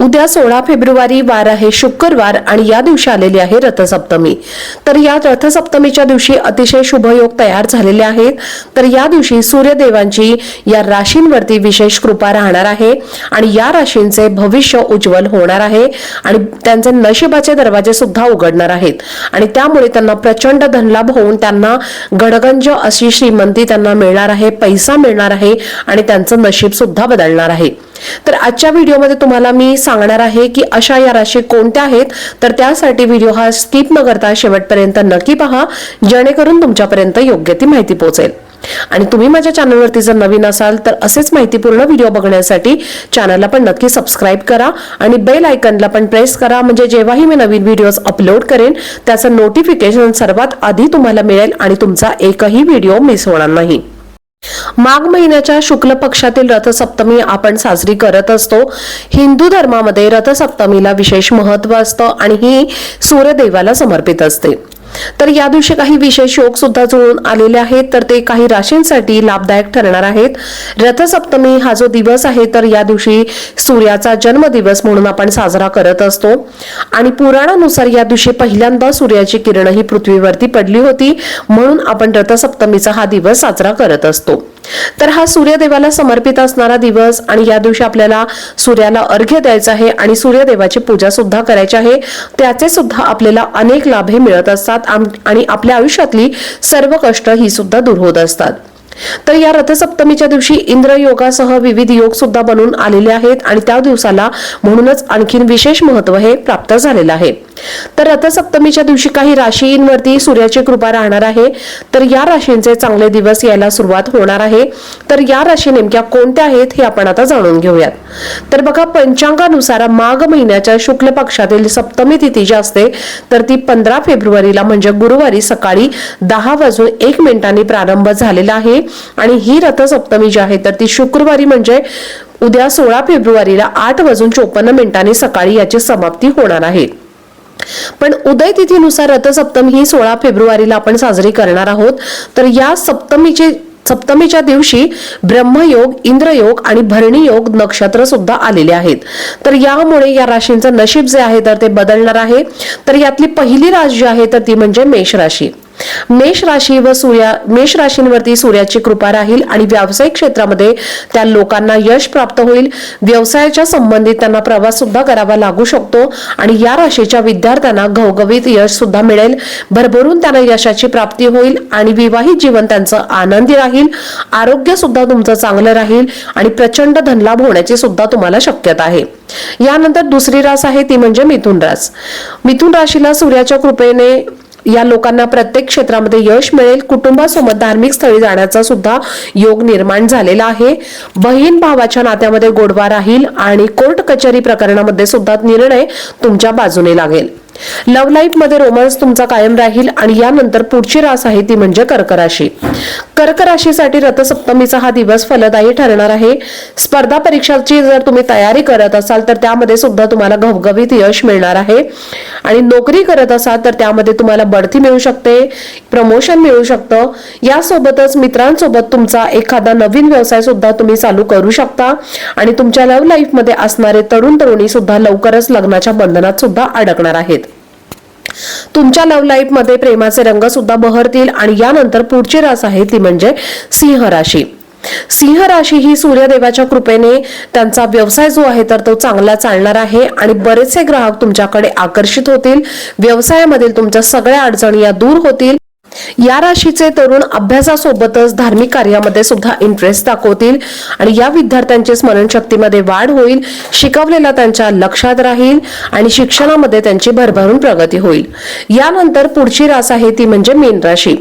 उद्या सोळा फेब्रुवारी वार आहे शुक्रवार आणि या दिवशी आलेली आहे रथसप्तमी. तर या रथसप्तमीच्या दिवशी अतिशय शुभयोग तयार झालेले आहेत. तर या दिवशी सूर्यदेवांची या राशींवरती विशेष कृपा राहणार आहे आणि या राशींचे भविष्य उज्ज्वल होणार आहे आणि त्यांचे नशिबाचे दरवाजे सुद्धा उघडणार आहेत. आणि त्यामुळे त्यांना प्रचंड धनलाभ होऊन त्यांना गडगंज अशी श्रीमंती त्यांना मिळणार आहे पैसा मिळणार आहे आणि त्यांचं नशीब सुद्धा बदलणार आहे. तर आजच्या व्हिडिओमध्ये तुम्हाला मी सांगणार आहे की अशा या राशी कोणत्या आहेत. तर त्यासाठी व्हिडिओ हा स्किप न करता शेवटपर्यंत नक्की पहा जेणेकरून तुमच्यापर्यंत योग्य ती माहिती पोहोचेल. आणि तुम्ही माझ्या चॅनलवरती जर नवीन असाल तर असेच माहितीपूर्ण व्हिडिओ बघण्यासाठी चॅनलला पण नक्की सबस्क्राईब करा आणि बेल आयकनला पण प्रेस करा. म्हणजे जेव्हाही मी नवीन व्हिडिओज अपलोड करेन त्याचं नोटिफिकेशन सर्वात आधी तुम्हाला मिळेल आणि तुमचा एकही व्हिडिओ मिस होणार नाही. माघ महिन्याच्या शुक्ल पक्षातील रथसप्तमी आपण साजरी करत असतो. हिंदू धर्मामध्ये रथसप्तमीला विशेष महत्त्व असतं आणि ही सूर्यदेवाला समर्पित असते. तर या दिवशी काही विशेष योग सुद्धा जुळून आलेले आहेत. तर ते काही राशींसाठी लाभदायक ठरणार आहेत. रथसप्तमी हा जो दिवस आहे तर या दिवशी सूर्याचा जन्मदिवस म्हणून आपण साजरा करत असतो. आणि पुराणानुसार या दिवशी पहिल्यांदा सूर्याची किरण ही पृथ्वीवरती पडली होती म्हणून आपण रथसप्तमीचा हा दिवस साजरा करत असतो. तर हा सूर्यदेवाला समर्पित असणारा दिवस आणि या दिवशी आपल्याला सूर्याला अर्घ्य द्यायचं आहे आणि सूर्यदेवाची पूजा सुद्धा करायची आहे. त्याचे सुद्धा आपल्याला अनेक लाभ हे मिळत असतात. आणि आपल्या आयुष्यातली सर्व कष्ट ही सुद्धा दूर होत असतात. तर या रथसप्तमीच्या दिवशी इंद्र योगासह विविध योग सुद्धा बनून आलेले आहेत आणि त्या दिवसाला म्हणूनच आणखीन विशेष महत्त्व हे प्राप्त झालेलं आहे. तर रथसप्तमीच्या दिवशी काही राशींवरती सूर्याची कृपा राहणार आहे. तर या राशींचे चांगले दिवस यायला सुरुवात होणार आहे. तर या राशी नेमक्या कोणत्या आहेत हे आपण आता जाणून घेऊयात. तर बघा पंचांगानुसार माघ महिन्याच्या शुक्ल पक्षातील सप्तमी तिथी जी असते तर ती पंधरा फेब्रुवारीला म्हणजे गुरुवारी सकाळी दहा वाजून एक मिनिटांनी प्रारंभ झालेला आहे. आणि ही रथसप्तमी जी आहे तर ती शुक्रवारी म्हणजे उद्या सोळा फेब्रुवारीला आठ वाजून चोपन्न मिनिटांनी सकाळी याची समाप्ती होणार आहे. पण उदय तिथीनुसार रथसप्तमी ही सोळा फेब्रुवारीला आपण साजरी करणार आहोत. तर या सप्तमीचे सप्तमीच्या दिवशी ब्रह्मयोग इंद्रयोग आणि भरणी योग नक्षत्र सुद्धा आलेले आहेत. तर यामुळे या राशींचं नशीब जे आहे तर ते बदलणार आहे. तर यातली पहिली राशी जी आहे तर ती म्हणजे मेष राशी. मेष राशी व सूर्या मेष राशींवरती सूर्याची कृपा राहील आणि व्यावसायिक क्षेत्रामध्ये त्या लोकांना यश प्राप्त होईल. व्यवसायाच्या संबंधित त्यांना प्रवास सुद्धा करावा लागू शकतो आणि या राशीच्या विद्यार्थ्यांना घवघवीत यश सुद्धा मिळेल. भरभरून त्यांना यशाची प्राप्ती होईल आणि विवाहित जीवन त्यांचं आनंदी राहील. आरोग्य सुद्धा तुमचं चांगलं राहील आणि प्रचंड धनलाभ होण्याची सुद्धा तुम्हाला शक्यता आहे. यानंतर दुसरी रास आहे ती म्हणजे मिथुन रास. मिथुन राशीला सूर्याच्या कृपेने या लोकांना प्रत्येक क्षेत्रामध्ये यश मिळेल कुटुंबासोबत धार्मिक स्थळी जाण्याचा सुद्धा योग निर्माण झालेला आहे. बहीण भावाच्या नात्यामध्ये गोडवा राहील आणि कोर्ट कचेरी प्रकरणामध्ये सुद्धा निर्णय तुमच्या बाजूने लागेल. लव्ह लाईफमध्ये रोमांस तुमचा कायम राहील आणि यानंतर पुढची रास आहे ती म्हणजे कर्क राशी कर्क राशीसाठी रथसप्तमीचा हा दिवस फलदायी ठरणार आहे. स्पर्धा परीक्षाची जर तुम्ही तयारी करत असाल तर त्यामध्ये सुद्धा तुम्हाला घवघवीत यश मिळणार आहे. आणि नोकरी करत असाल तर त्यामध्ये तुम्हाला बढती मिळू शकते प्रमोशन मिळू शकतं. यासोबतच मित्रांसोबत तुमचा एखादा नवीन व्यवसाय सुद्धा तुम्ही चालू करू शकता. आणि तुमच्या लव्ह लाईफमध्ये असणारे तरुण तरुणी सुद्धा लवकरच लग्नाच्या बंधनात सुद्धा अडकणार आहेत. तुमच्या लव्ह लाईफमध्ये प्रेमाचे रंग सुद्धा बहरतील आणि यानंतर पुढची रास आहे ती म्हणजे सिंह राशी. सिंह राशी ही सूर्यदेवाच्या कृपेने त्यांचा व्यवसाय जो आहे तर तो चांगला चालणार आहे आणि बरेचसे ग्राहक तुमच्याकडे आकर्षित होतील. व्यवसायामधील तुमच्या सगळ्या अडचणी या दूर होतील. या राशीचे तरुण अभ्यासासोबतच धार्मिक कार्यामध्ये सुद्धा इंटरेस्ट दाखवतील. आणि या विद्यार्थ्यांची स्मरणशक्तीमध्ये वाढ होईल शिकवलेला त्यांच्या लक्षात राहील आणि शिक्षणामध्ये त्यांची भरभरून प्रगती होईल. यानंतर पुढची रास आहे ती म्हणजे मीन राशी.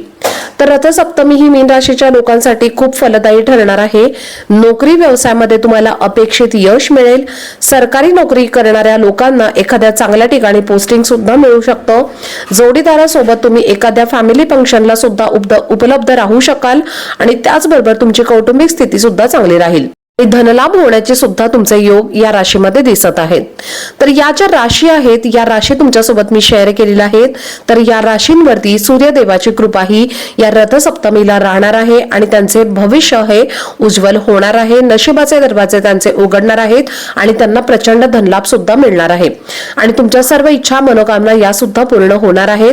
तर रथसप्तमी ही मीन राशीच्या लोकांसाठी खूप फलदायी ठरणार आहे. नोकरी व्यवसायामध्ये तुम्हाला अपेक्षित यश मिळेल. सरकारी नोकरी करणाऱ्या लोकांना एखाद्या चांगल्या ठिकाणी पोस्टिंग सुद्धा मिळू शकतं. जोडीदारासोबत तुम्ही एखाद्या फॅमिली फंक्शनला सुद्धा उपलब्ध राहू शकाल आणि त्याचबरोबर तुमची कौटुंबिक स्थिती सुद्धा चांगली राहील. धनलाभ होण्याचे सुद्धा तुमचे योग या राशीमध्ये दिसत आहेत. तर या ज्या राशी आहेत या राशी तुमच्यासोबत मी शेअर केलेल्या आहेत. तर या राशींवरती सूर्यदेवाची कृपा ही या रथसप्तमीला राहणार आहे आणि त्यांचे भविष्य हे उज्ज्वल होणार आहे. नशिबाचे दरवाजे त्यांचे उघडणार आहेत आणि त्यांना प्रचंड धनलाभ सुद्धा मिळणार आहे. आणि तुमच्या सर्व इच्छा मनोकामना या सुद्धा पूर्ण होणार आहेत.